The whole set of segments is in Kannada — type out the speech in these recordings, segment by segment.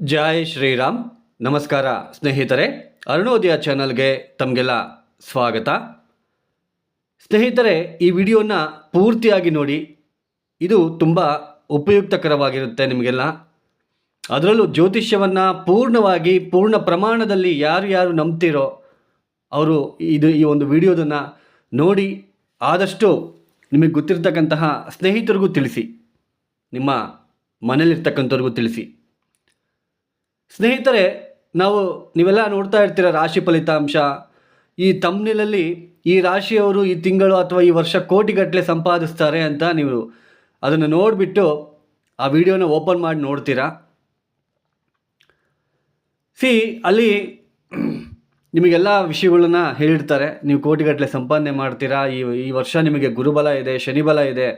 ಜೈ ಶ್ರೀರಾಮ್. ನಮಸ್ಕಾರ ಸ್ನೇಹಿತರೆ, ಅರುಣೋದಯ ಚಾನಲ್ಗೆ ತಮಗೆಲ್ಲ ಸ್ವಾಗತ. ಸ್ನೇಹಿತರೆ, ಈ ವಿಡಿಯೋನ ಪೂರ್ತಿಯಾಗಿ ನೋಡಿ, ಇದು ತುಂಬ ಉಪಯುಕ್ತಕರವಾಗಿರುತ್ತೆ ನಿಮಗೆಲ್ಲ. ಅದರಲ್ಲೂ ಜ್ಯೋತಿಷ್ಯವನ್ನು ಪೂರ್ಣವಾಗಿ, ಪೂರ್ಣ ಪ್ರಮಾಣದಲ್ಲಿ ಯಾರು ಯಾರು ನಂಬ್ತಿರೋ, ಅವರು ಇದು ಈ ಒಂದು ವಿಡಿಯೋದನ್ನು ನೋಡಿ, ಆದಷ್ಟು ನಿಮಗೆ ಗೊತ್ತಿರ್ತಕ್ಕಂತಹ ಸ್ನೇಹಿತರಿಗೂ ತಿಳಿಸಿ, ನಿಮ್ಮ ಮನೇಲಿರ್ತಕ್ಕಂಥವ್ರಿಗೂ ತಿಳಿಸಿ. ಸ್ನೇಹಿತರೆ, ನಾವು ನೀವೆಲ್ಲ ನೋಡ್ತಾ ಇರ್ತೀರ ರಾಶಿ ಫಲಿತಾಂಶ. ಈ ತಮ್ನಿಲಲ್ಲಿ ಈ ರಾಶಿಯವರು ಈ ತಿಂಗಳು ಅಥವಾ ಈ ವರ್ಷ ಕೋಟಿಗಟ್ಟಲೆ ಸಂಪಾದಿಸ್ತಾರೆ ಅಂತ ನೀವು ಅದನ್ನು ನೋಡಿಬಿಟ್ಟು ಆ ವಿಡಿಯೋನ ಓಪನ್ ಮಾಡಿ ನೋಡ್ತೀರಾ? ಸಿ, ಅಲ್ಲಿ ನಿಮಗೆಲ್ಲ ವಿಷಯಗಳನ್ನ ಹೇಳಿರ್ತಾರೆ. ನೀವು ಕೋಟಿಗಟ್ಟಲೆ ಸಂಪಾದನೆ ಮಾಡ್ತೀರಾ, ಈ ಈ ವರ್ಷ ನಿಮಗೆ ಗುರುಬಲ ಇದೆ, ಶನಿಬಲ ಇದೆ,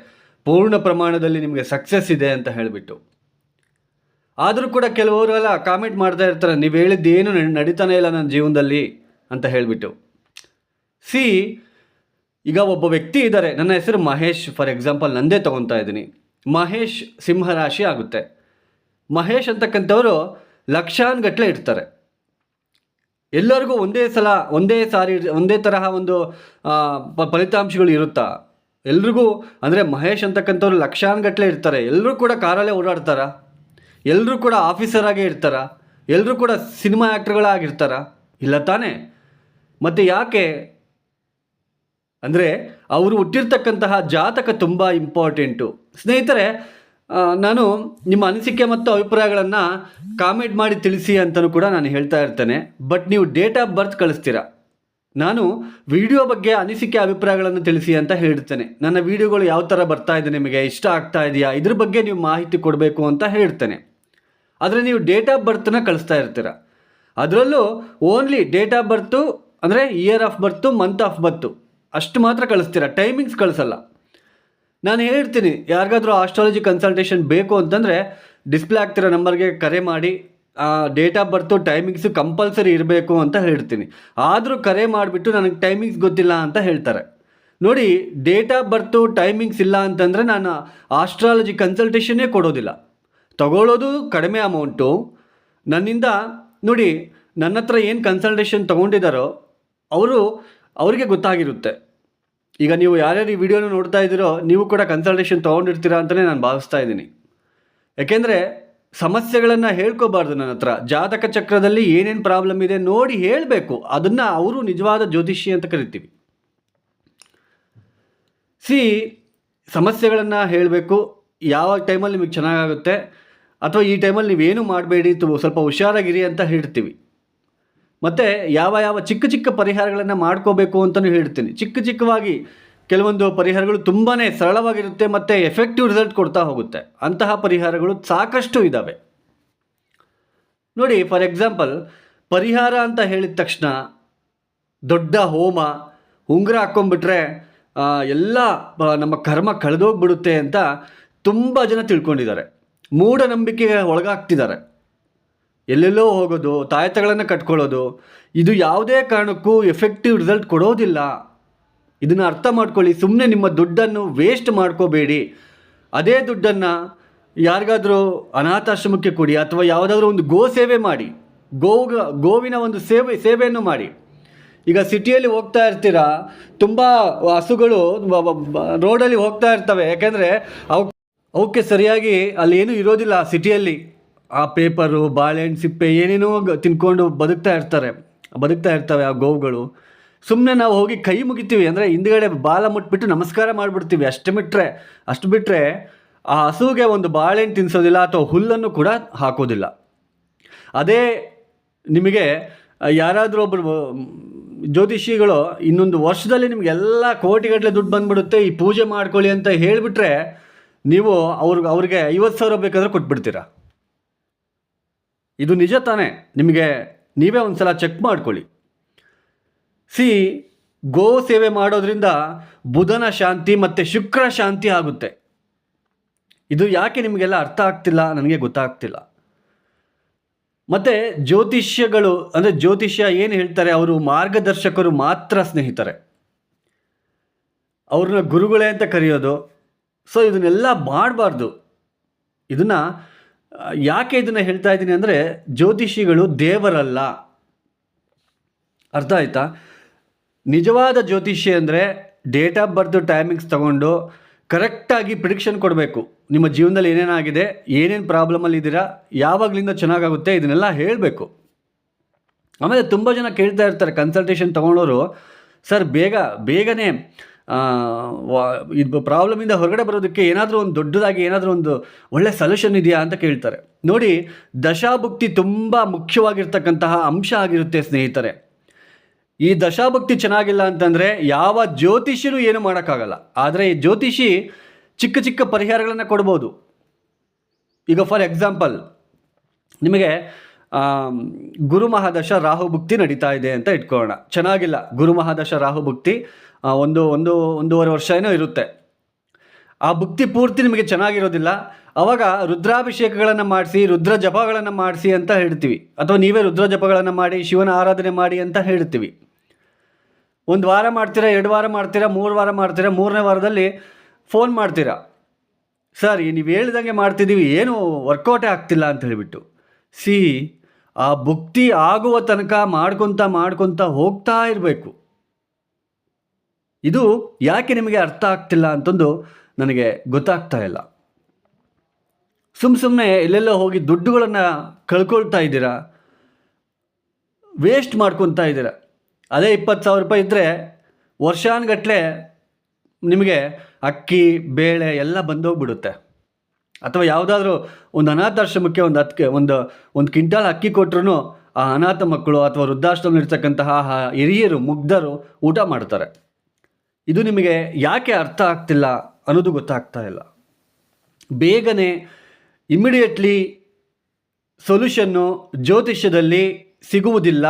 ಪೂರ್ಣ ಪ್ರಮಾಣದಲ್ಲಿ ನಿಮಗೆ ಸಕ್ಸಸ್ ಇದೆ ಅಂತ ಹೇಳಿಬಿಟ್ಟು. ಆದರೂ ಕೂಡ ಕೆಲವರೆಲ್ಲ ಕಾಮೆಂಟ್ ಮಾಡ್ತಾ ಇರ್ತಾರೆ, ನೀವು ಹೇಳಿದ್ದೇನು ನಡ್- ನಡೀತಾನೆ ಇಲ್ಲ ನನ್ನ ಜೀವನದಲ್ಲಿ ಅಂತ ಹೇಳಿಬಿಟ್ಟು. ಸಿ, ಈಗ ಒಬ್ಬ ವ್ಯಕ್ತಿ ಇದ್ದಾರೆ, ನನ್ನ ಹೆಸರು ಮಹೇಶ್, ಫಾರ್ ಎಕ್ಸಾಂಪಲ್ ನಂದೇ ತೊಗೊತಾ ಇದ್ದೀನಿ. ಮಹೇಶ್ ಸಿಂಹರಾಶಿ ಆಗುತ್ತೆ. ಮಹೇಶ್ ಅಂತಕ್ಕಂಥವರು ಲಕ್ಷಾನ್ಗಟ್ಟಲೆ ಇರ್ತಾರೆ ಎಲ್ಲರಿಗೂ ಒಂದೇ ಸಲ, ಒಂದೇ ಸಾರಿ, ಒಂದೇ ತರಹ ಒಂದು ಫಲಿತಾಂಶಗಳು ಇರುತ್ತಾ? ಎಲ್ರಿಗೂ, ಅಂದರೆ ಮಹೇಶ್ ಅಂತಕ್ಕಂಥವ್ರು ಲಕ್ಷಾನ್ಗಟ್ಟಲೆ ಇರ್ತಾರೆ ಎಲ್ಲರೂ ಕೂಡ ಕಾರಲ್ಲೇ ಓಡಾಡ್ತಾರ? ಎಲ್ಲರೂ ಕೂಡ ಆಫೀಸರ್ ಆಗೇ ಇರ್ತಾರ ಎಲ್ಲರೂ ಕೂಡ ಸಿನಿಮಾ ಆ್ಯಕ್ಟ್ರ್ಗಳಾಗಿರ್ತಾರ ಇಲ್ಲ ತಾನೇ? ಮತ್ತು ಯಾಕೆ? ಅಂದರೆ ಅವರು ಹುಟ್ಟಿರ್ತಕ್ಕಂತಹ ಜಾತಕ ತುಂಬ ಇಂಪಾರ್ಟೆಂಟು ಸ್ನೇಹಿತರೆ ನಾನು ನಿಮ್ಮ ಅನಿಸಿಕೆ ಮತ್ತು ಅಭಿಪ್ರಾಯಗಳನ್ನು ಕಾಮೆಂಟ್ ಮಾಡಿ ತಿಳಿಸಿ ಅಂತಲೂ ಕೂಡ ನಾನು ಹೇಳ್ತಾ ಇರ್ತೇನೆ. ಬಟ್ ನೀವು ಡೇಟ್ ಆಫ್ ಬರ್ತ್ ಕಳಿಸ್ತೀರಾ? ನಾನು ವಿಡಿಯೋ ಬಗ್ಗೆ ಅನಿಸಿಕೆ, ಅಭಿಪ್ರಾಯಗಳನ್ನು ತಿಳಿಸಿ ಅಂತ ಹೇಳ್ತೇನೆ. ನನ್ನ ವಿಡಿಯೋಗಳು ಯಾವ ಥರ ಬರ್ತಾ ಇದೆ, ನಿಮಗೆ ಇಷ್ಟ ಆಗ್ತಾ ಇದೆಯಾ? ಇದ್ರ ಬಗ್ಗೆ ನೀವು ಮಾಹಿತಿ ಕೊಡಬೇಕು ಅಂತ ಹೇಳ್ತೇನೆ. ಆದರೆ ನೀವು ಡೇಟ್ ಆಫ್ ಬರ್ತನ್ನ ಕಳಿಸ್ತಾ ಇರ್ತೀರ. ಅದರಲ್ಲೂ ಓನ್ಲಿ ಡೇಟ್ ಆಫ್ ಬರ್ತು ಅಂದರೆ year of birth month of birth ಅಷ್ಟು ಮಾತ್ರ ಕಳಿಸ್ತೀರ. ಟೈಮಿಂಗ್ಸ್ ಕಳಿಸಲ್ಲ. ನಾನು ಹೇಳ್ತೀನಿ, ಯಾರಿಗಾದರೂ ಆಸ್ಟ್ರಾಲಜಿ ಕನ್ಸಲ್ಟೇಷನ್ ಬೇಕು ಅಂತಂದರೆ ಡಿಸ್ಪ್ಲೇ ಆಗ್ತಿರೋ ನಂಬರ್ಗೆ ಕರೆ ಮಾಡಿ date of birth timings compulsory ಇರಬೇಕು ಅಂತ ಹೇಳ್ತೀನಿ. ಆದರೂ ಕರೆ ಮಾಡಿಬಿಟ್ಟು ನನಗೆ ಟೈಮಿಂಗ್ಸ್ ಗೊತ್ತಿಲ್ಲ ಅಂತ ಹೇಳ್ತಾರೆ. ನೋಡಿ ಡೇಟ್ ಆಫ್ ಬರ್ತು ಟೈಮಿಂಗ್ಸ್ ಇಲ್ಲ ಅಂತಂದರೆ ನಾನು ಆಸ್ಟ್ರಾಲಜಿ ಕನ್ಸಲ್ಟೇಷನ್ನೇ ಕೊಡೋದಿಲ್ಲ. ತಗೊಳ್ಳೋದು ಕಡಿಮೆ ಅಮೌಂಟು. ನನ್ನಿಂದ ನೋಡಿ, ನನ್ನ ಹತ್ರ ಏನು ಕನ್ಸಲ್ಟೇಷನ್ ತೊಗೊಂಡಿದ್ದಾರೋ ಅವರು ಅವರಿಗೆ ಗೊತ್ತಾಗಿರುತ್ತೆ. ಈಗ ನೀವು ಯಾರ್ಯಾರು ಈ ವಿಡಿಯೋನ ನೋಡ್ತಾ ಇದ್ದೀರೋ ನೀವು ಕೂಡ ಕನ್ಸಲ್ಟೇಷನ್ ತೊಗೊಂಡಿರ್ತೀರಾ ಅಂತಲೇ ನಾನು ಭಾವಿಸ್ತಾ ಇದ್ದೀನಿ. ಯಾಕೆಂದರೆ ಸಮಸ್ಯೆಗಳನ್ನು ಹೇಳ್ಕೋಬಾರ್ದು ನನ್ನ ಹತ್ರ. ಜಾತಕ ಚಕ್ರದಲ್ಲಿ ಏನೇನು ಪ್ರಾಬ್ಲಮ್ ಇದೆ ನೋಡಿ ಹೇಳಬೇಕು. ಅದನ್ನು ಅವರು ನಿಜವಾದ ಜ್ಯೋತಿಷಿ ಅಂತ ಕರಿತೀವಿ. ಸಿ, ಸಮಸ್ಯೆಗಳನ್ನು ಹೇಳಬೇಕು. ಯಾವ ಟೈಮಲ್ಲಿ ನಿಮಗೆ ಚೆನ್ನಾಗಾಗುತ್ತೆ? ಅಥವಾ ಈ ಟೈಮಲ್ಲಿ ನೀವೇನು ಮಾಡಬೇಡಿ ಸ್ವಲ್ಪ ಹುಷಾರಾಗಿರಿ ಅಂತ ಹೇಳ್ತೀವಿ. ಮತ್ತು ಯಾವ ಯಾವ ಚಿಕ್ಕ ಚಿಕ್ಕ ಪರಿಹಾರಗಳನ್ನು ಮಾಡ್ಕೋಬೇಕು ಅಂತಲೂ ಹೇಳ್ತೀನಿ. ಚಿಕ್ಕ ಚಿಕ್ಕವಾಗಿ ಕೆಲವೊಂದು ಪರಿಹಾರಗಳು ತುಂಬಾ ಸರಳವಾಗಿರುತ್ತೆ ಮತ್ತು ಎಫೆಕ್ಟಿವ್ ರಿಸಲ್ಟ್ ಕೊಡ್ತಾ ಹೋಗುತ್ತೆ. ಅಂತಹ ಪರಿಹಾರಗಳು ಸಾಕಷ್ಟು ಇದ್ದಾವೆ ನೋಡಿ ಫಾರ್ ಎಕ್ಸಾಂಪಲ್ ಪರಿಹಾರ ಅಂತ ಹೇಳಿದ ತಕ್ಷಣ ದೊಡ್ಡ ಹೋಮ, ಉಂಗುರ ಹಾಕ್ಕೊಂಡ್ಬಿಟ್ರೆ ಎಲ್ಲ ನಮ್ಮ ಕರ್ಮ ಕಳೆದೋಗ್ಬಿಡುತ್ತೆ ಅಂತ ತುಂಬ ಜನ ತಿಳ್ಕೊಂಡಿದ್ದಾರೆ. ಮೂಢನಂಬಿಕೆಗೆ ಒಳಗಾಗ್ತಿದ್ದಾರೆ. ಎಲ್ಲೆಲ್ಲೋ ಹೋಗೋದು ತಾಯತಗಳನ್ನು ಕಟ್ಕೊಳ್ಳೋದು, ಇದು ಯಾವುದೇ ಕಾರಣಕ್ಕೂ ಎಫೆಕ್ಟಿವ್ ರಿಸಲ್ಟ್ ಕೊಡೋದಿಲ್ಲ. ಇದನ್ನು ಅರ್ಥ ಮಾಡ್ಕೊಳ್ಳಿ ಸುಮ್ಮನೆ ನಿಮ್ಮ ದುಡ್ಡನ್ನು ವೇಸ್ಟ್ ಮಾಡ್ಕೋಬೇಡಿ. ಅದೇ ದುಡ್ಡನ್ನು ಯಾರಿಗಾದರೂ ಅನಾಥಾಶ್ರಮಕ್ಕೆ ಕೊಡಿ, ಅಥವಾ ಯಾವುದಾದ್ರೂ ಒಂದು ಗೋ ಸೇವೆ ಮಾಡಿ ಗೋಗ ಗೋವಿನ ಒಂದು ಸೇವೆ, ಸೇವೆಯನ್ನು ಮಾಡಿ. ಈಗ ಸಿಟಿಯಲ್ಲಿ ಹೋಗ್ತಾ ಇರ್ತೀರಾ, ತುಂಬ ಹಸುಗಳು ರೋಡಲ್ಲಿ ಹೋಗ್ತಾ ಇರ್ತವೆ. ಯಾಕೆಂದರೆ ಅವು ಅವಕ್ಕೆ ಸರಿಯಾಗಿ ಅಲ್ಲಿ ಏನೂ ಇರೋದಿಲ್ಲ ಆ ಸಿಟಿಯಲ್ಲಿ. ಆ ಪೇಪರು, ಬಾಳೆಹಣ್ಣು, ಸಿಪ್ಪೆ, ಏನೇನೋ ತಿನ್ಕೊಂಡು ಬದುಕ್ತಾ ಇರ್ತಾರೆ. ಬದುಕ್ತಾ ಇರ್ತವೆ ಆ ಗೋವುಗಳು. ಸುಮ್ಮನೆ ನಾವು ಹೋಗಿ ಕೈ ಮುಗಿತೀವಿ. ಅಂದರೆ ಹಿಂದ್ಗಡೆ ಬಾಲ ಮುಟ್ಬಿಟ್ಟು ನಮಸ್ಕಾರ ಮಾಡಿಬಿಡ್ತೀವಿ. ಅಷ್ಟು ಬಿಟ್ಟರೆ ಅಷ್ಟು ಬಿಟ್ಟರೆ ಆ ಹಸುವಿಗೆ ಒಂದು ಬಾಳೆಹಣ್ಣು ತಿನ್ನಿಸೋದಿಲ್ಲ ಅಥವಾ ಹುಲ್ಲನ್ನು ಕೂಡ ಹಾಕೋದಿಲ್ಲ. ಅದೇ ನಿಮಗೆ ಯಾರಾದರೂ ಒಬ್ಬರು ಜ್ಯೋತಿಷಿಗಳು ಇನ್ನೊಂದು ವರ್ಷದಲ್ಲಿ ನಿಮಗೆಲ್ಲ ಕೋಟಿಗಟ್ಟಲೆ ದುಡ್ಡು ಬಂದ್ಬಿಡುತ್ತೆ. ಈ ಪೂಜೆ ಮಾಡ್ಕೊಳ್ಳಿ ಅಂತ ಹೇಳಿಬಿಟ್ರೆ ನೀವು ಅವ್ರಿಗೆ ಅವ್ರಿಗೆ ಐವತ್ತು ಸಾವಿರ ಬೇಕಾದ್ರೆ ಕೊಟ್ಬಿಡ್ತೀರಾ? ಇದು ನಿಜ ತಾನೇ. ನಿಮಗೆ ನೀವೇ ಒಂದು ಸಲ ಚೆಕ್ ಮಾಡ್ಕೊಳ್ಳಿ. ಸಿ, ಗೋ ಸೇವೆ ಮಾಡೋದ್ರಿಂದ ಬುಧನ ಶಾಂತಿ ಮತ್ತು ಶುಕ್ರ ಶಾಂತಿ ಆಗುತ್ತೆ. ಇದು ಯಾಕೆ ನಿಮಗೆಲ್ಲ ಅರ್ಥ ಆಗ್ತಿಲ್ಲ? ನನಗೆ ಗೊತ್ತಾಗ್ತಿಲ್ಲ. ಮತ್ತು ಜ್ಯೋತಿಷ್ಯಗಳು, ಅಂದರೆ ಜ್ಯೋತಿಷ್ಯ ಏನು ಹೇಳ್ತಾರೆ? ಅವರು ಮಾರ್ಗದರ್ಶಕರು ಮಾತ್ರ ಸ್ನೇಹಿತರೆ. ಅವ್ರನ್ನ ಗುರುಗಳೇ ಅಂತ ಕರೆಯೋದು. ಸೊ ಇದನ್ನೆಲ್ಲ ಮಾಡಬಾರ್ದು. ಇದನ್ನು ಯಾಕೆ ಇದನ್ನು ಹೇಳ್ತಾ ಇದ್ದೀನಿ ಅಂದರೆ ಜ್ಯೋತಿಷಿಗಳು ದೇವರಲ್ಲ. ಅರ್ಥ ಆಯ್ತಾ? ನಿಜವಾದ ಜ್ಯೋತಿಷಿ ಅಂದರೆ ಡೇಟ್ ಆಫ್ ಬರ್ತ್, ಟೈಮಿಂಗ್ಸ್ ತಗೊಂಡು ಕರೆಕ್ಟಾಗಿ ಪ್ರಿಡಿಕ್ಷನ್ ಕೊಡಬೇಕು. ನಿಮ್ಮ ಜೀವನದಲ್ಲಿ ಏನೇನಾಗಿದೆ ಏನೇನು ಪ್ರಾಬ್ಲಮಲ್ಲಿ ಇದ್ದೀರಾ, ಯಾವಾಗಲಿಂದ ಚೆನ್ನಾಗಾಗುತ್ತೆ ಇದನ್ನೆಲ್ಲ ಹೇಳಬೇಕು. ಆಮೇಲೆ ತುಂಬ ಜನ ಕೇಳ್ತಾ ಇರ್ತಾರೆ ಕನ್ಸಲ್ಟೇಷನ್ ತೊಗೊಂಡವರು ಸರ್, ಬೇಗ, ಬೇಗನೆ ಇದು ಪ್ರಾಬ್ಲಮಿಂದ ಹೊರಗಡೆ ಬರೋದಕ್ಕೆ ಏನಾದರೂ ಒಂದು ದೊಡ್ಡದಾಗಿ ಏನಾದರೂ ಒಂದು ಒಳ್ಳೆ ಸೊಲ್ಯೂಷನ್ ಇದೆಯಾ ಅಂತ ಕೇಳ್ತಾರೆ. ನೋಡಿ ದಶಾಭುಕ್ತಿ ತುಂಬ ಮುಖ್ಯವಾಗಿರ್ತಕ್ಕಂತಹ ಅಂಶ ಆಗಿರುತ್ತೆ ಸ್ನೇಹಿತರೆ. ಈ ದಶಾಭಕ್ತಿ ಚೆನ್ನಾಗಿಲ್ಲ ಅಂತಂದರೆ ಯಾವ ಜ್ಯೋತಿಷಿನೂ ಏನು ಮಾಡೋಕ್ಕಾಗಲ್ಲ. ಆದರೆ ಈ ಜ್ಯೋತಿಷಿ ಚಿಕ್ಕ ಚಿಕ್ಕ ಪರಿಹಾರಗಳನ್ನು ಕೊಡ್ಬೋದು. ಈಗ ಫಾರ್ ಎಕ್ಸಾಂಪಲ್ ನಿಮಗೆ ಗುರು ಮಹಾದಶ ರಾಹು ಭುಕ್ತಿ ನಡೀತಾ ಇದೆ ಅಂತ ಇಟ್ಕೊಳ್ಳೋಣ. ಚೆನ್ನಾಗಿಲ್ಲ ಗುರು ಮಹಾದಶ ರಾಹು ಭುಕ್ತಿ ಆ, ಒಂದು ಒಂದು, ಒಂದೂವರೆ ವರ್ಷ ಏನೋ ಇರುತ್ತೆ. ಆ ಭಕ್ತಿ ಪೂರ್ತಿ ನಿಮಗೆ ಚೆನ್ನಾಗಿರೋದಿಲ್ಲ. ಅವಾಗ ರುದ್ರಾಭಿಷೇಕಗಳನ್ನು ಮಾಡಿಸಿ, ರುದ್ರ ಜಪಗಳನ್ನು ಮಾಡಿಸಿ ಅಂತ ಹೇಳ್ತೀವಿ. ಅಥವಾ ನೀವೇ ರುದ್ರ ಜಪಗಳನ್ನು ಮಾಡಿ, ಶಿವನ ಆರಾಧನೆ ಮಾಡಿ ಅಂತ ಹೇಳ್ತೀವಿ. ಒಂದು ವಾರ ಮಾಡ್ತೀರಾ, ಎರಡು ವಾರ ಮಾಡ್ತೀರಾ, ಮೂರು ವಾರ ಮಾಡ್ತೀರಾ, ಮೂರನೇ ವಾರದಲ್ಲಿ ಫೋನ್ ಮಾಡ್ತೀರಾ. ಸರ್, ನೀವು ಹೇಳ್ದಂಗೆ ಮಾಡ್ತಿದ್ದೀವಿ, ಏನು ವರ್ಕೌಟೇ ಆಗ್ತಿಲ್ಲ ಅಂತ ಹೇಳಿಬಿಟ್ಟು. ಸಿ, ಆ ಭುಕ್ತಿ ಆಗುವ ತನಕ ಮಾಡ್ಕೊತ ಮಾಡ್ಕೊತ ಹೋಗ್ತಾ ಇರಬೇಕು. ಇದು ಯಾಕೆ ನಿಮಗೆ ಅರ್ಥ ಆಗ್ತಿಲ್ಲ ಅಂತಂದು ನನಗೆ ಗೊತ್ತಾಗ್ತಾ ಇಲ್ಲ. ಸುಮ್ಮ ಸುಮ್ಮನೆ ಎಲ್ಲೆಲ್ಲೋ ಹೋಗಿ ದುಡ್ಡುಗಳನ್ನು ಕಳ್ಕೊಳ್ತಾ ಇದ್ದೀರಾ? ವೇಸ್ಟ್ ಮಾಡ್ಕೊತಾ ಇದ್ದೀರಾ? ಅದೇ ಇಪ್ಪತ್ತು ಸಾವಿರ ರೂಪಾಯಿ ಇದ್ದರೆ ವರ್ಷಾನುಗಟ್ಲೆ ನಿಮಗೆ ಅಕ್ಕಿ, ಬೇಳೆ ಎಲ್ಲ ಬಂದೋಗ್ಬಿಡುತ್ತೆ. ಅಥವಾ ಯಾವುದಾದ್ರೂ ಒಂದು ಅನಾಥಾಶ್ರಮಕ್ಕೆ ಒಂದು ಹತ್ತು ಒಂದು ಒಂದು ಕ್ವಿಂಟಾಲ್ ಅಕ್ಕಿ ಕೊಟ್ಟರು ಆ ಅನಾಥ ಮಕ್ಕಳು ಅಥವಾ ವೃದ್ಧಾಶ್ರಮ ಇರ್ತಕ್ಕಂತಹ ಆ ಹಿರಿಯರು, ಮುಗ್ಧರು ಊಟ ಮಾಡ್ತಾರೆ. ಇದು ನಿಮಗೆ ಯಾಕೆ ಅರ್ಥ ಆಗ್ತಿಲ್ಲ ಅನ್ನೋದು ಗೊತ್ತಾಗ್ತಾ ಇಲ್ಲ. ಬೇಗನೆ ಇಮ್ಮಿಡಿಯೇಟ್ಲಿ ಸೊಲ್ಯೂಷನ್ನು ಜ್ಯೋತಿಷ್ಯದಲ್ಲಿ ಸಿಗುವುದಿಲ್ಲ.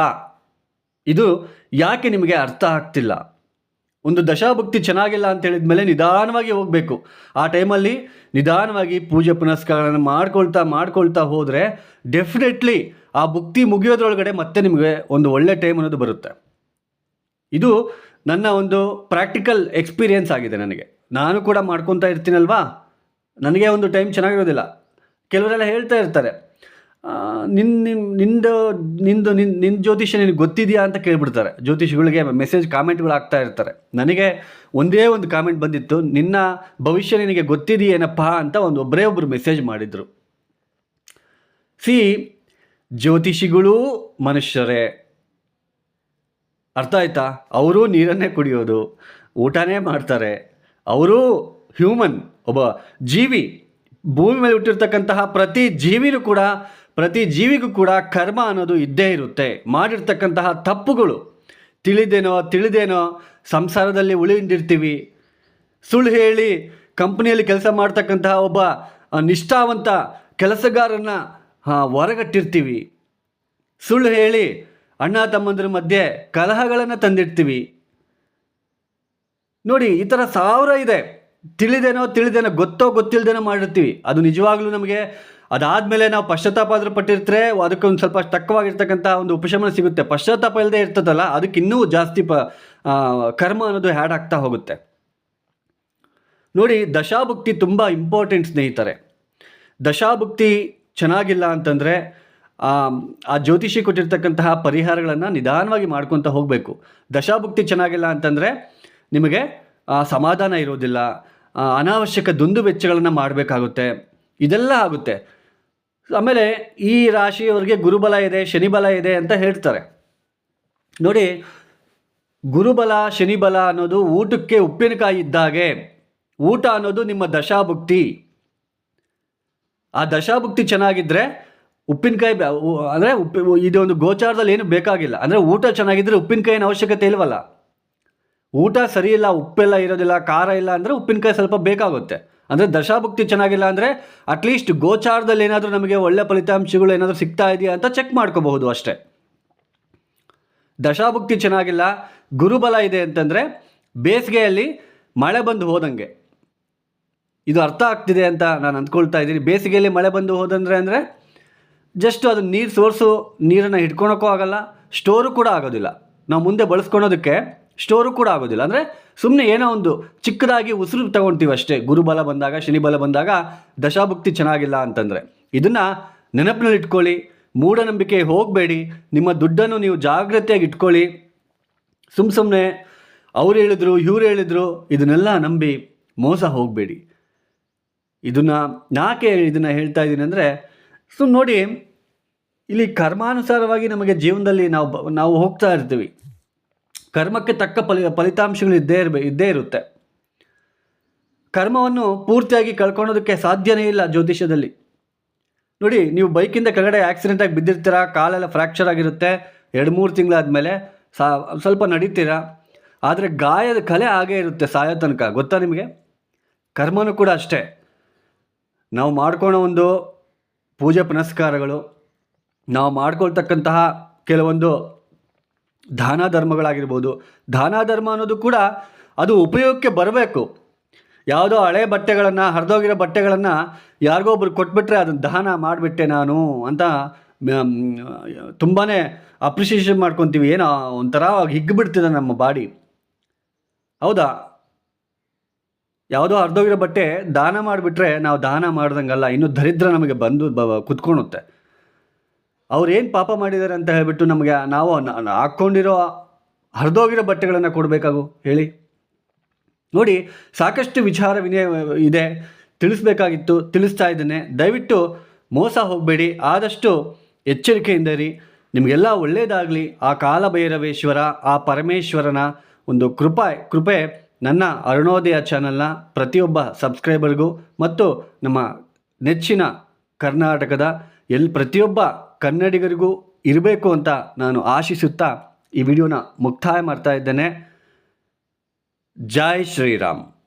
ಇದು ಯಾಕೆ ನಿಮಗೆ ಅರ್ಥ ಆಗ್ತಿಲ್ಲ? ಒಂದು ದಶಾಭಕ್ತಿ ಚೆನ್ನಾಗಿಲ್ಲ ಅಂತ ಹೇಳಿದ ಮೇಲೆ ನಿಧಾನವಾಗಿ ಹೋಗಬೇಕು. ಆ ಟೈಮಲ್ಲಿ ನಿಧಾನವಾಗಿ ಪೂಜೆ ಪುನಸ್ಕಾರಗಳನ್ನು ಮಾಡ್ಕೊಳ್ತಾ ಮಾಡ್ಕೊಳ್ತಾ ಹೋದರೆ ಡೆಫಿನೆಟ್ಲಿ ಆ ಭಕ್ತಿ ಮುಗಿಯೋದ್ರೊಳಗಡೆ ಮತ್ತೆ ನಿಮಗೆ ಒಂದು ಒಳ್ಳೆ ಟೈಮ್ ಅನ್ನೋದು ಬರುತ್ತೆ. ಇದು ನನ್ನ ಒಂದು ಪ್ರಾಕ್ಟಿಕಲ್ ಎಕ್ಸ್ಪೀರಿಯೆನ್ಸ್ ಆಗಿದೆ ನನಗೆ. ನಾನು ಕೂಡ ಮಾಡ್ಕೊತಾ ಇರ್ತೀನಲ್ವಾ? ನನಗೆ ಒಂದು ಟೈಮ್ ಚೆನ್ನಾಗಿರೋದಿಲ್ಲ. ಕೆಲವರೆಲ್ಲ ಹೇಳ್ತಾ ಇರ್ತಾರೆ ನಿನ್ನ ನಿಮ್ಮ ನಿಂದು ನಿಂದು ನಿನ್ನ ನಿನ್ನ ಜ್ಯೋತಿಷ್ಯ ನಿನಗೆ ಗೊತ್ತಿದೆಯಾ? ಅಂತ ಕೇಳಿಬಿಡ್ತಾರೆ. ಜ್ಯೋತಿಷಿಗಳಿಗೆ ಮೆಸೇಜ್ ಕಾಮೆಂಟ್ಗಳು ಆಗ್ತಾ ಇರ್ತಾರೆ. ನನಗೆ ಒಂದೇ ಒಂದು ಕಾಮೆಂಟ್ ಬಂದಿತ್ತು, ನಿನ್ನ ಭವಿಷ್ಯ ನಿನಗೆ ಗೊತ್ತಿದೆಯೇನಪ್ಪ ಅಂತ ಒಂದು ಒಬ್ಬರೇ ಒಬ್ಬರು ಮೆಸೇಜ್ ಮಾಡಿದರು. ಸಿ ಜ್ಯೋತಿಷಿಗಳೂ ಮನುಷ್ಯರೇ. ಅರ್ಥ ಆಯ್ತಾ? ಅವರು ನೀರನ್ನೇ ಕುಡಿಯೋದು ಊಟನೇ ಮಾಡ್ತಾರೆ. ಅವರು ಹ್ಯೂಮನ್ ಒಬ್ಬ ಜೀವಿ ಭೂಮಿ ಮೇಲೆ ಹುಟ್ಟಿರ್ತಕ್ಕಂತಹ ಪ್ರತಿ ಜೀವಿನೂ ಕೂಡ ಪ್ರತಿ ಜೀವಿಗೂ ಕೂಡ ಕರ್ಮ ಅನ್ನೋದು ಇದ್ದೇ ಇರುತ್ತೆ. ಮಾಡಿರ್ತಕ್ಕಂತಹ ತಪ್ಪುಗಳು ತಿಳಿದೇನೋ ತಿಳಿದೇನೋ ಸಂಸಾರದಲ್ಲಿ ಉಳಿದಿರ್ತೀವಿ. ಸುಳ್ಳು ಹೇಳಿ ಕಂಪ್ನಿಯಲ್ಲಿ ಕೆಲಸ ಮಾಡ್ತಕ್ಕಂತಹ ಒಬ್ಬ ನಿಷ್ಠಾವಂತ ಕೆಲಸಗಾರನ್ನ ಆ, ಹೊರಗಟ್ಟಿರ್ತೀವಿ. ಸುಳ್ಳು ಹೇಳಿ ಅಣ್ಣ ತಮ್ಮಂದ್ರ ಮಧ್ಯೆ ಕಲಹಗಳನ್ನು ತಂದಿಡ್ತೀವಿ. ನೋಡಿ, ಈ ಥರ ಸಾವಿರ ಇದೆ. ತಿಳಿದೇನೋ ತಿಳಿದೇನೋ ಗೊತ್ತೋ ಗೊತ್ತಿಲ್ಲದೇನೋ ಮಾಡಿರ್ತೀವಿ. ಅದು ನಿಜವಾಗ್ಲೂ ನಮಗೆ ಅದಾದಮೇಲೆ ನಾವು ಪಶ್ಚಾತ್ತಾಪ ಪಟ್ಟಿರ್ತಾರೆ, ಅದಕ್ಕೆ ಒಂದು ಸ್ವಲ್ಪ ತಕ್ಕವಾಗಿರ್ತಕ್ಕಂಥ ಒಂದು ಉಪಶಮನ ಸಿಗುತ್ತೆ. ಪಶ್ಚಾತ್ತಾಪ ಇಲ್ಲದೆ ಇರ್ತದಲ್ಲ, ಅದಕ್ಕೆ ಇನ್ನೂ ಜಾಸ್ತಿ ಪ ಕರ್ಮ ಅನ್ನೋದು ಹ್ಯಾಡ್ ಆಗ್ತಾ ಹೋಗುತ್ತೆ. ನೋಡಿ, ದಶಾಭುಕ್ತಿ ತುಂಬ ಇಂಪಾರ್ಟೆಂಟ್ ಸ್ನೇಹಿತರೆ. ದಶಾಭುಕ್ತಿ ಚೆನ್ನಾಗಿಲ್ಲ ಅಂತಂದರೆ ಆ ಜ್ಯೋತಿಷಿ ಕೊಟ್ಟಿರ್ತಕ್ಕಂತಹ ಪರಿಹಾರಗಳನ್ನು ನಿಧಾನವಾಗಿ ಮಾಡ್ಕೊತ ಹೋಗಬೇಕು. ದಶಾಭುಕ್ತಿ ಚೆನ್ನಾಗಿಲ್ಲ ಅಂತಂದರೆ ನಿಮಗೆ ಸಮಾಧಾನ ಇರೋದಿಲ್ಲ ಅನಾವಶ್ಯಕ ದುಂದು ವೆಚ್ಚಗಳನ್ನು ಮಾಡಬೇಕಾಗುತ್ತೆ. ಇದೆಲ್ಲ ಆಗುತ್ತೆ. ಆಮೇಲೆ ಈ ರಾಶಿಯವರಿಗೆ ಗುರುಬಲ ಇದೆ, ಶನಿಬಲ ಇದೆ ಅಂತ ಹೇಳ್ತಾರೆ. ನೋಡಿ, ಗುರುಬಲ, ಶನಿಬಲ ಅನ್ನೋದು ಊಟಕ್ಕೆ ಉಪ್ಪಿನಕಾಯಿ ಇದ್ದಾಗೆ, ಊಟ ಅನ್ನೋದು ನಿಮ್ಮ ದಶಾಭುಕ್ತಿ. ಆ ದಶಾಭುಕ್ತಿ ಚೆನ್ನಾಗಿದ್ದರೆ ಉಪ್ಪಿನಕಾಯಿ ಅಂದರೆ ಉಪ್ಪಿ ಇದೊಂದು ಗೋಚಾರದಲ್ಲಿ ಏನು ಬೇಕಾಗಿಲ್ಲ. ಅಂದರೆ ಊಟ ಚೆನ್ನಾಗಿದ್ದರೆ ಉಪ್ಪಿನಕಾಯಿನ ಅವಶ್ಯಕತೆ ಇಲ್ವಲ್ಲ. ಊಟ ಸರಿ ಇಲ್ಲ, ಉಪ್ಪೆಲ್ಲ ಇರೋದಿಲ್ಲ, ಖಾರ ಇಲ್ಲ ಅಂದರೆ ಉಪ್ಪಿನಕಾಯಿ ಸ್ವಲ್ಪ ಬೇಕಾಗುತ್ತೆ. ಅಂದರೆ ದಶಾಭುಕ್ತಿ ಚೆನ್ನಾಗಿಲ್ಲ ಅಂದರೆ ಅಟ್ಲೀಸ್ಟ್ ಗೋಚಾರದಲ್ಲಿ ಏನಾದರೂ ನಮಗೆ ಒಳ್ಳೆ ಫಲಿತಾಂಶಗಳು ಏನಾದರೂ ಸಿಗ್ತಾ ಇದೆಯಾ ಅಂತ ಚೆಕ್ ಮಾಡ್ಕೋಬಹುದು ಅಷ್ಟೇ. ದಶಾಭುಕ್ತಿ ಚೆನ್ನಾಗಿಲ್ಲ, ಗುರುಬಲ ಇದೆ ಅಂತಂದರೆ ಬೇಸಿಗೆಯಲ್ಲಿ ಮಳೆ ಬಂದು ಹೋದಂಗೆ. ಇದು ಅರ್ಥ ಆಗ್ತಿದೆ ಅಂತ ನಾನು ಅಂದ್ಕೊಳ್ತಾ ಇದ್ದೀನಿ. ಬೇಸಿಗೆಯಲ್ಲಿ ಮಳೆ ಬಂದು ಹೋದಂದ್ರೆ ಅಂದರೆ ಜಸ್ಟ್ ಅದು ನೀರು ಸೋರ್ಸು, ನೀರನ್ನು ಹಿಡ್ಕೊಳಕ್ಕೂ ಆಗಲ್ಲ, ಸ್ಟೋರು ಕೂಡ ಆಗೋದಿಲ್ಲ. ನಾವು ಮುಂದೆ ಬಳಸ್ಕೊಳೋದಕ್ಕೆ ಸ್ಟೋರು ಕೂಡ ಆಗೋದಿಲ್ಲ. ಅಂದರೆ ಸುಮ್ಮನೆ ಏನೋ ಒಂದು ಚಿಕ್ಕದಾಗಿ ಉಸಿರು ತಗೊಳ್ತೀವಿ ಅಷ್ಟೇ. ಗುರುಬಲ ಬಂದಾಗ, ಶನಿಬಲ ಬಂದಾಗ ದಶಾಭುಕ್ತಿ ಚೆನ್ನಾಗಿಲ್ಲ ಅಂತಂದರೆ. ಇದನ್ನು ನೆನಪಿನಲ್ಲಿಟ್ಕೊಳ್ಳಿ, ಮೂಢನಂಬಿಕೆ ಹೋಗಬೇಡಿ. ನಿಮ್ಮ ದುಡ್ಡನ್ನು ನೀವು ಜಾಗ್ರತೆಯಾಗಿ ಇಟ್ಕೊಳ್ಳಿ. ಸುಮ್ಮ ಸುಮ್ಮನೆ ಅವ್ರು ಹೇಳಿದ್ರು, ಇವ್ರು ಹೇಳಿದ್ರು, ಇದನ್ನೆಲ್ಲ ನಂಬಿ ಮೋಸ ಹೋಗಬೇಡಿ. ಇದನ್ನು ನಾಕೆ ಇದನ್ನು ಹೇಳ್ತಾ ಇದ್ದೀನಿ ಅಂದರೆ ಸೊ ನೋಡಿ, ಇಲ್ಲಿ ಕರ್ಮಾನುಸಾರವಾಗಿ ನಮಗೆ ಜೀವನದಲ್ಲಿ ನಾವು ನಾವು ಹೋಗ್ತಾ ಇರ್ತೀವಿ. ಕರ್ಮಕ್ಕೆ ತಕ್ಕ ಫಲಿ, ಫಲಿತಾಂಶಗಳು ಇದ್ದೇ ಇರಬೇ, ಇದ್ದೇ ಇರುತ್ತೆ. ಕರ್ಮವನ್ನು ಪೂರ್ತಿಯಾಗಿ ಕಳ್ಕೊಳೋದಕ್ಕೆ ಸಾಧ್ಯನೇ ಇಲ್ಲ ಜ್ಯೋತಿಷ್ಯದಲ್ಲಿ. ನೋಡಿ, ನೀವು ಬೈಕಿಂದ ಕೆಳಗಡೆ ಆಕ್ಸಿಡೆಂಟಾಗಿ ಬಿದ್ದಿರ್ತೀರ, ಕಾಲೆಲ್ಲ ಫ್ರ್ಯಾಕ್ಚರ್ ಆಗಿರುತ್ತೆ, ಎರಡು ಮೂರು ತಿಂಗಳಾದಮೇಲೆ ಸಾ, ಸ್ವಲ್ಪ ನಡೀತೀರಾ? ಆದರೆ ಗಾಯದ ಕಲೆ ಹಾಗೇ ಇರುತ್ತೆ ಸಾಯೋ ತನಕ, ಗೊತ್ತಾ ನಿಮಗೆ? ಕರ್ಮನೂ ಕೂಡ ಅಷ್ಟೇ. ನಾವು ಮಾಡ್ಕೊಳೋ ಒಂದು ಪೂಜೆ ಪುನಸ್ಕಾರಗಳು. ನಾವು ಮಾಡ್ಕೊಳ್ತಕ್ಕಂತಹ ಕೆಲವೊಂದು ದಾನ ಧರ್ಮಗಳಾಗಿರ್ಬೋದು. ದಾನ ಧರ್ಮ ಅನ್ನೋದು ಕೂಡ ಅದು ಉಪಯೋಗಕ್ಕೆ ಬರಬೇಕು. ಯಾವುದೋ ಹಳೆ ಬಟ್ಟೆಗಳನ್ನು, ಹರಿದೋಗಿರೋ ಬಟ್ಟೆಗಳನ್ನು ಯಾರಿಗೋ ಒಬ್ರು ಕೊಟ್ಬಿಟ್ರೆ ಅದನ್ನು ದಾನ ಮಾಡಿಬಿಟ್ಟೆ ನಾನು ಅಂತ ತುಂಬಾ ಅಪ್ರಿಷಿಯೇಷನ್ ಮಾಡ್ಕೊತೀವಿ. ಏನೋ ಒಂಥರ ಹಿಗ್ಗಿಬಿಡ್ತಿದೆ ನಮ್ಮ ಬಾಡಿ. ಹೌದಾ? ಯಾವುದೋ ಹರಿದೋಗಿರೋ ಬಟ್ಟೆ ದಾನ ಮಾಡಿಬಿಟ್ರೆ ನಾವು ದಾನ ಮಾಡ್ದಂಗಲ್ಲ, ಇನ್ನು ದರಿದ್ರ ನಮಗೆ ಬಂದು ಬ ಕುತ್ಕೊಳುತ್ತೆ ಅವ್ರೇನು ಪಾಪ ಮಾಡಿದ್ದಾರೆ ಅಂತ ಹೇಳ್ಬಿಟ್ಟು ನಮಗೆ ನಾವು ಹಾಕ್ಕೊಂಡಿರೋ ಹರಿದೋಗಿರೋ ಬಟ್ಟೆಗಳನ್ನು ಕೊಡಬೇಕಾಗು? ಹೇಳಿ. ನೋಡಿ, ಸಾಕಷ್ಟು ವಿಚಾರ ವಿನಯ, ಇದೆ. ತಿಳಿಸ್ಬೇಕಾಗಿತ್ತು, ತಿಳಿಸ್ತಾ ಇದ್ದೇನೆ. ದಯವಿಟ್ಟು ಮೋಸ ಹೋಗಬೇಡಿ. ಆದಷ್ಟು ಎಚ್ಚರಿಕೆಯಿಂದ ಇರಿ. ನಿಮಗೆಲ್ಲ ಒಳ್ಳೆಯದಾಗಲಿ ಆ ಕಾಲಭೈರವೇಶ್ವರ, ಆ ಪರಮೇಶ್ವರನ ಒಂದು ಕೃಪೆ ಕೃಪೆ ನನ್ನ ಅರುಣೋದಯ ಚಾನಲ್ನ ಪ್ರತಿಯೊಬ್ಬ ಸಬ್ಸ್ಕ್ರೈಬರ್ಗೂ ಮತ್ತು ನಮ್ಮ ನೆಚ್ಚಿನ ಕರ್ನಾಟಕದ ಎಲ್ ಪ್ರತಿಯೊಬ್ಬ ಕನ್ನಡಿಗರಿಗೂ ಇರಬೇಕು ಅಂತ ನಾನು ಆಶಿಸುತ್ತಾ ಈ ವಿಡಿಯೋನ ಮುಕ್ತಾಯ ಮಾಡ್ತಾ ಇದ್ದೇನೆ. ಜೈ ಶ್ರೀರಾಮ್.